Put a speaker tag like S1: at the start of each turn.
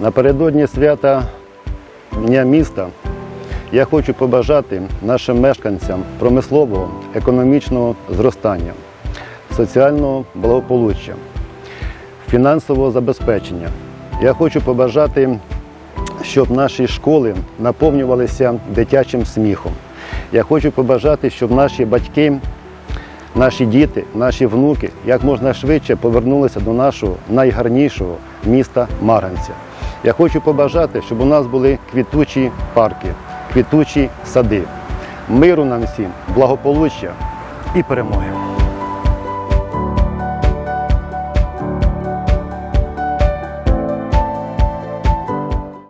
S1: Напередодні свята Дня міста я хочу побажати нашим мешканцям промислового, економічного зростання, соціального благополуччя, фінансового забезпечення. Я хочу побажати, щоб наші школи наповнювалися дитячим сміхом. Я хочу побажати, щоб наші батьки, наші діти, наші внуки як можна швидше повернулися до нашого найгарнішого міста Марганця. Я хочу побажати, щоб у нас були квітучі парки, квітучі сади. Миру нам всім, благополуччя і перемоги.